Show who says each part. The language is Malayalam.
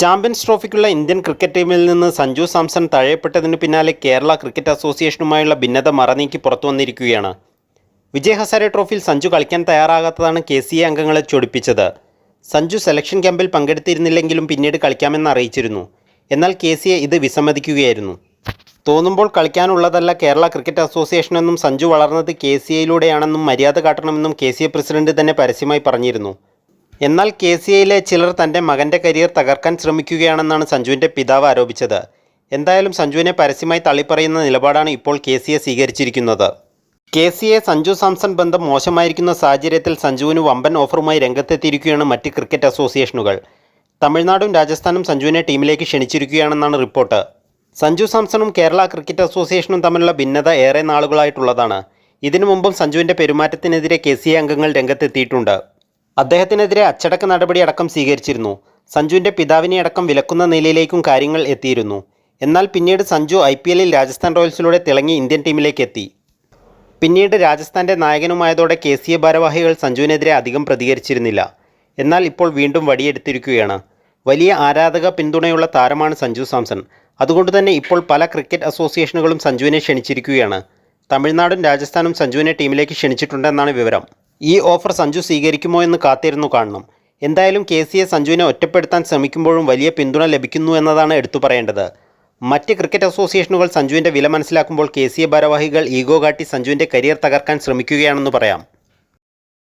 Speaker 1: ചാമ്പ്യൻസ് ട്രോഫിക്കുള്ള ഇന്ത്യൻ ക്രിക്കറ്റ് ടീമിൽ നിന്ന് സഞ്ജു സാംസൺ തഴയപ്പെട്ടതിന് പിന്നാലെ കേരള ക്രിക്കറ്റ് അസോസിയേഷനുമായുള്ള ഭിന്നത മറനീക്കി പുറത്തു വന്നിരിക്കുകയാണ്. വിജയ് ഹസാരെ ട്രോഫിയിൽ സഞ്ജു കളിക്കാൻ തയ്യാറാകാത്തതാണ് കെ സി എ അംഗങ്ങളെ ചൊടിപ്പിച്ചത്. സഞ്ജു സെലക്ഷൻ ക്യാമ്പിൽ പങ്കെടുത്തിരുന്നില്ലെങ്കിലും പിന്നീട് കളിക്കാമെന്ന് അറിയിച്ചിരുന്നു. എന്നാൽ കെ സി എ ഇത് വിസമ്മതിക്കുകയായിരുന്നു. തോന്നുമ്പോൾ കളിക്കാനുള്ളതല്ല കേരള ക്രിക്കറ്റ് അസോസിയേഷനെന്നും സഞ്ജു വളർന്നത് കെ സി എയിലൂടെയാണെന്നും മര്യാദ കാട്ടണമെന്നും കെ സി എ പ്രസിഡന്റ് തന്നെ പരസ്യമായി പറഞ്ഞിരുന്നു. എന്നാൽ കെ സി എയിലെ ചിലർ തന്റെ മകന്റെ കരിയർ തകർക്കാൻ ശ്രമിക്കുകയാണെന്നാണ് സഞ്ജുവിന്റെ പിതാവ് ആരോപിച്ചത്. എന്തായാലും സഞ്ജുവിനെ പരസ്യമായി തള്ളിപ്പറയുന്ന നിലപാടാണ് ഇപ്പോൾ കെ സി എ സ്വീകരിച്ചിരിക്കുന്നത്. K C A Sanju Samson ബന്ധം മോശമായിരിക്കുന്ന സാഹചര്യത്തിൽ സഞ്ജുവിന് വമ്പൻ ഓഫറുമായി രംഗത്തെത്തിയിരിക്കുകയാണ് മറ്റ് ക്രിക്കറ്റ് അസോസിയേഷനുകൾ. തമിഴ്നാടും രാജസ്ഥാനും സഞ്ജുവിനെ ടീമിലേക്ക് ക്ഷണിച്ചിരിക്കുകയാണെന്നാണ് റിപ്പോർട്ട്. സഞ്ജു സാംസണും കേരള ക്രിക്കറ്റ് അസോസിയേഷനും തമ്മിലുള്ള ഭിന്നത ഏറെ നാളുകളായിട്ടുള്ളതാണ്. ഇതിനു മുമ്പും സഞ്ജുവിന്റെ പെരുമാറ്റത്തിനെതിരെ കെ സി എ അംഗങ്ങൾ രംഗത്തെത്തിയിട്ടുണ്ട്. അദ്ദേഹത്തിനെതിരെ അച്ചടക്ക നടപടി അടക്കം സ്വീകരിച്ചിരുന്നു. സഞ്ജുവിന്റെ പിതാവിനെ അടക്കം വിലക്കുന്ന നിലയിലേക്കും കാര്യങ്ങൾ എത്തിയിരുന്നു. എന്നാൽ പിന്നീട് സഞ്ജു ഐ പി എല്ലിൽ രാജസ്ഥാൻ റോയൽസിലൂടെ തിളങ്ങി ഇന്ത്യൻ ടീമിലേക്ക് എത്തി. പിന്നീട് രാജസ്ഥാന്റെ നായകനുമായതോടെ കെ സി എ ഭാരവാഹികൾ സഞ്ജുവിനെതിരെ അധികം പ്രതികരിച്ചിരുന്നില്ല. എന്നാൽ ഇപ്പോൾ വീണ്ടും വടിയെടുത്തിരിക്കുകയാണ്. വലിയ ആരാധക പിന്തുണയുള്ള താരമാണ് സഞ്ജു സാംസൺ. അതുകൊണ്ട് തന്നെ ഇപ്പോൾ പല ക്രിക്കറ്റ് അസോസിയേഷനുകളും സഞ്ജുവിനെ ക്ഷണിച്ചിരിക്കുകയാണ്. തമിഴ്നാടും രാജസ്ഥാനും സഞ്ജുവിനെ ടീമിലേക്ക് ക്ഷണിച്ചിട്ടുണ്ടെന്നാണ് വിവരം. ഈ ഓഫർ സഞ്ജു സ്വീകരിക്കുമോ എന്ന് കാത്തിരുന്നു കാണണം. എന്തായാലും കെ സി എ സഞ്ജുവിനെ ഒറ്റപ്പെടുത്താൻ ശ്രമിക്കുമ്പോഴും വലിയ പിന്തുണ ലഭിക്കുന്നു എന്നതാണ് എടുത്തു പറയേണ്ടത്. മറ്റ് ക്രിക്കറ്റ് അസോസിയേഷനുകൾ സഞ്ജുവിന്റെ വില മനസ്സിലാക്കുമ്പോൾ കെ സി എ ഭാരവാഹികൾ ഈഗോ കാട്ടി സഞ്ജുവിന്റെ കരിയർ തകർക്കാൻ ശ്രമിക്കുകയാണെന്ന് പറയാം.